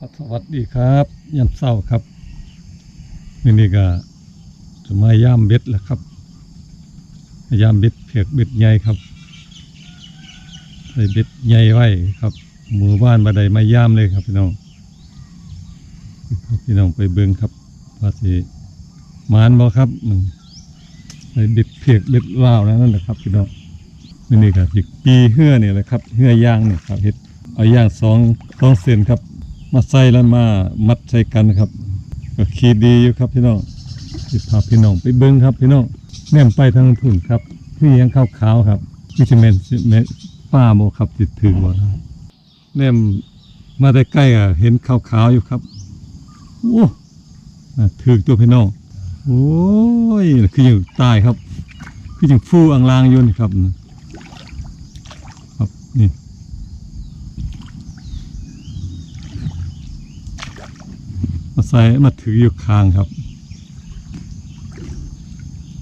สวัสดีครับยามเศร้าครับนี่นี่ก็จะมาย่ามเบ็ดแล้วครับย่ามเบ็ดเผือกเบ็ดใหญ่ครับใส่เบ็ดใหญ่ไว้ครับมู่บ้านบันไดมาย่ามเลยครับพี่น้องพี่น้องไปเบิ่งครับว่าสิมานบ่ครับอืมใส่เบ็ดเผือกเบ็ดลาวนั่นแหละครับพี่น้องนี่นี่ก็อีกปีเหื่อนี่ยแหละครับเหื่อย่างเนี่ยครับเฮ็ดเอาย่างสองสองเส้นครับ มาใส่แล้วมามัดใส่กันครับ ก็ขีดดีอยู่ครับพี่น้องสิพาพี่น้องไปเบิ้งครับพี่น้องแนมไปทางพุ่นครับพี่ยังขาวขาวๆครับมิชเมนเมนป้าโมครับติดถือบ่แนมมาได้ใกล้อะเห็นขาวขาวๆอยู่ครับโอ้ถือตัวพี่น้องโอ้ยคืออยู่ตายครับ คือยังฟูอังลางอยู่นครับ ครับนี่ มาใส่มาถืออยู่คางครับ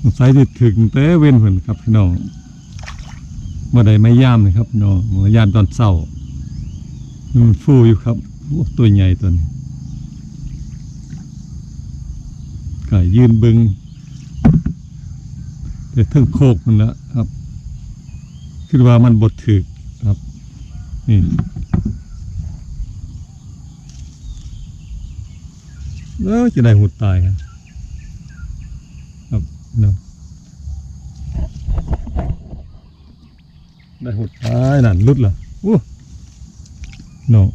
มาใส่ที่ถึงแต่เว้นเพิ่นครับพี่น้องเมื่อใดไม่ย่ามเลยครับน้องเมื่อยามตอนเศร้ามันฟูอยู่ครับตัวใหญ่ตัวนี้ก็ยืนบึงแต่เทึงโคกมันแล้วครับคิดว่ามันบดถึกครับนี่ แล้วจะได้หุดตายครับครับเนาะได้หุดตายนั่นลุดเหรอโอ้เนาะ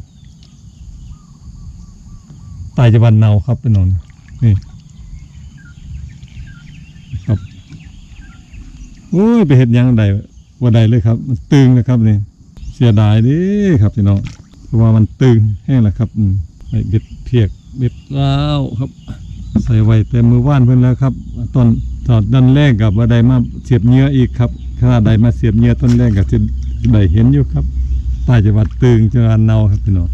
ตายจะบันเนาครับไปนอนนี่ครับโอ้ยไปเห็ดยังใดว่าใดเลยครับ มันตึงนะครับนี่เสียดายดิครับพี่น้องเพราะว่ามันตึงแห้งแล้วครับไอ้เบ็ดเพียก เบ็ดล้าวครับ ใส่ไว้แต่มือว่านเพิ่นแล้วครับตอนตอนดันแรกกับว่าใดมาเสียบเนื้ออีกครับถ้าใดมาเสียบเนื้อต้นแรกก็จะได้เห็นอยู่ครับใต้จังหวัดตึงจังหวัดเนาครับพี่น้อง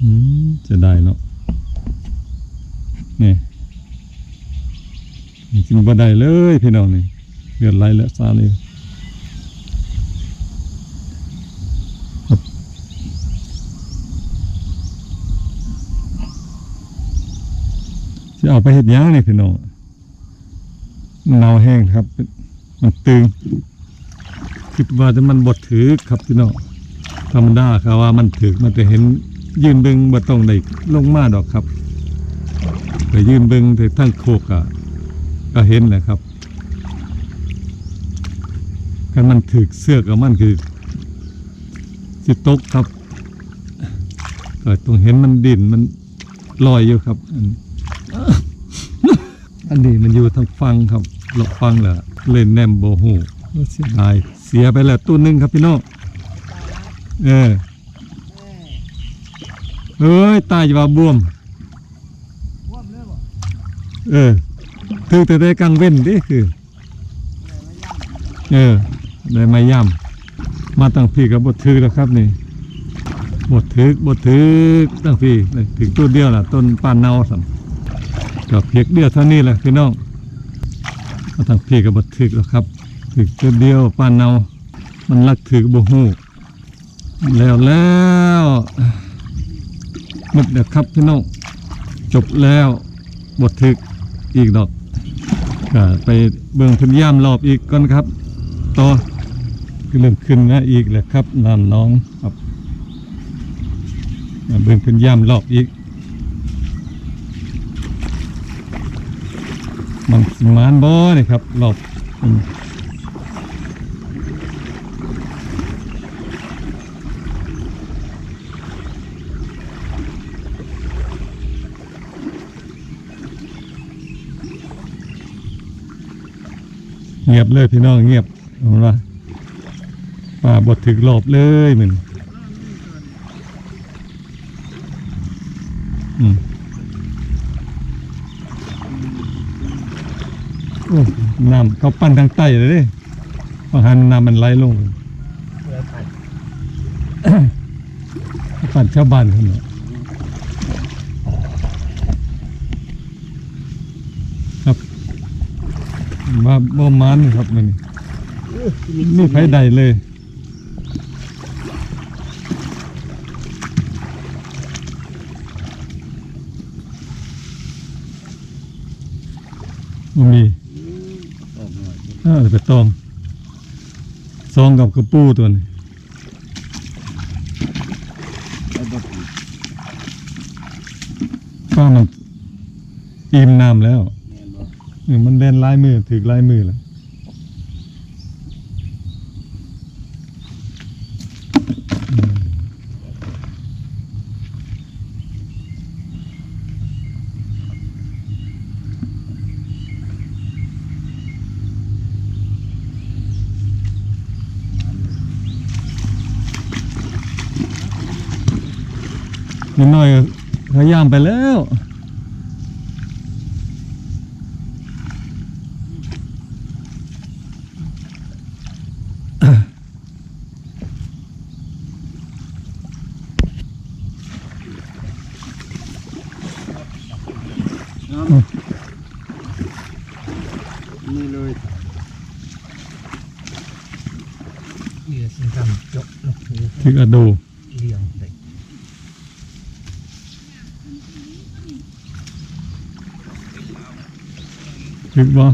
อืมจะได้เนาะนี่กินบ่ได้เลยพี่น้องนี่เลือดไหลแล้วซาเลย จะเอาไปเห็ดย่างนี่พี่น้องเนาแห้งครับ มันตึง คิดว่าจะมันบดถือครับพี่น้องธรรมดาครับว่ามันถือมันจะเห็นยืนเบิงบ่ต้องได้ลงมาดอกครับ แต่ยืนเบิงแต่ทั้งโคกอะก็เห็นแหละครับคันมันถือเสื้อกับมันคือสิตกครับก็ต้องเห็นมันดินมันลอยอยู่ครับ อันนี้มันอยู่ทางฟังครับหลบฟังเหรอเล่นแนมโบหูเสียดายเสียไปแล้วตัวหนึ่งครับพี่น้องเออเอ้ยตายจะว่าบวมเออคือแต่ได้กลางเว้นดิคือเออได้มาย่ำมาตั้งพี่กับบทถือแล้วครับนี่บทถือบทถือตั้งพี่ถึงตัวเดียวล่ะต้นปานเนาสัม กับเพียกเดียวเท่านี้แหละพี่น้องมาทางพี่กับบดถึกแล้วครับถึกเดียวปานเนามันรักถึกบ่ฮู้แล้วแล้วหมดแล้วครับพี่น้องจบแล้วบทถึกอีกดอกก็ไปเบิ่งพื้นย่ามรอบอีกก่อนครับต่อคือเริ่มขึ้นนะอีกแหละครับน้ำน้องครับมาเบิ่งพื้นย่ามรอบอีก มันสิมานบ่นี่ครับรอบเงียบเลยพี่น้องเงียบเอาละป่าบดถึงรอบเลยมึงอืม น้ำเขาปั้นทางใต้เลยดิบางหันน้ำมันไหลลงปั่นชาวบ้านเขาเนาะครับมาบ่มันครับมันนี่ไผใดเลยมี อกหน่อยอ่าไปตองซองกับกระปูตัวนี้ไอ้บักนี่ป้ามันอิ่มน้ำแล้วแม่นบ่เออมันเล่นลายมือถือลายมือแล้ว นิดหน่อยก็พยายามไปแล้วน้ำนี่เลยเหลือสิ่งทำจบเนาะถืออะดูเลี้ยงเด็ก ถึกบ่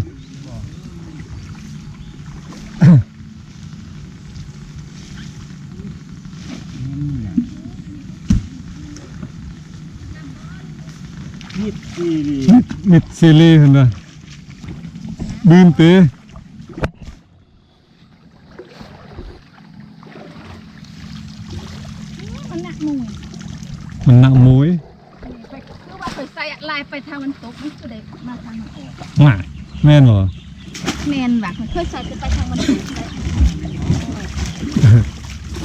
นิดซีรีมิดซีรีส์เห็นป่ะบืนเตะมันหนักหน่วยมันหนักมวยคือว่าไปใส่ลายไปทางมันตกมันคือได้มาทางมันออก แม่นบ่แมนว่ะมันเคยใส่จะไปทางมันตกได้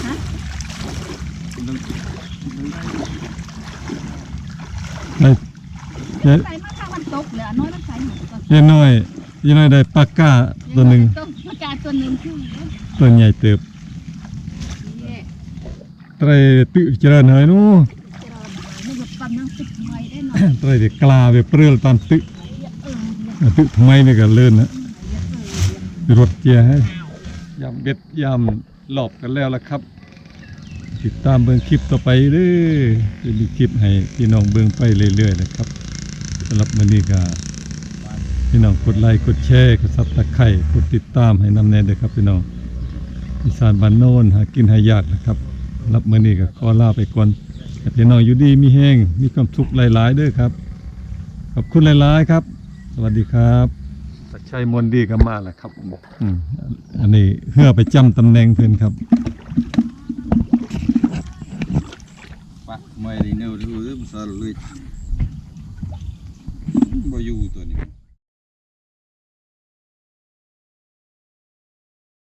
ฮะได้เยใส่มาทางมันตกเหลือน้อยมันใส่หมดก่อนยน้อยยน้อยได้ปากกาตัวหนึ่งต้นมะกาตัวหนึ่งคือตัวใหญ่เติบเนี่ยไตรตึเจริญเฮยนู้จะรอไม่หยุดปั๊มน้ำติดไว้ได้หน่อยไตรเดกลาไปเปรื้อตามตึเออ ตึทำไมนี่ก็เลื่อนนะรถเจียให้ยามเบ็ดยามหลอบกันแล้วล่ะครับ ติดตามเบิ่งคลิปต่อไปเด้อจะมีคลิปให้พี่น้องเบิ่งไปเรื่อยๆนะครับสำหรับมื้อนี้ก็พี่น้องกดไลค์กดแชร์กดซับตะไคร่กดติดตามให้นำแน่เด้อครับพี่น้องอีสานบ้านโน้นหากินหายากนะครับรับมื้อนี้ก็ขอลาไปก่อนพี่น้องอยู่ดีมีแห้งมีความสุขหลายๆเด้อครับขอบคุณหลายๆครับ สวัสดีครับตักชัยมนต์ดีก็มาแล้วครับอืมอันนี้เพื่อไปจำตำแหน่งเพื่อนครับปะไม่ได้เนื้อรู้เรื่องสารเลยบ่อยู่ตัวนี้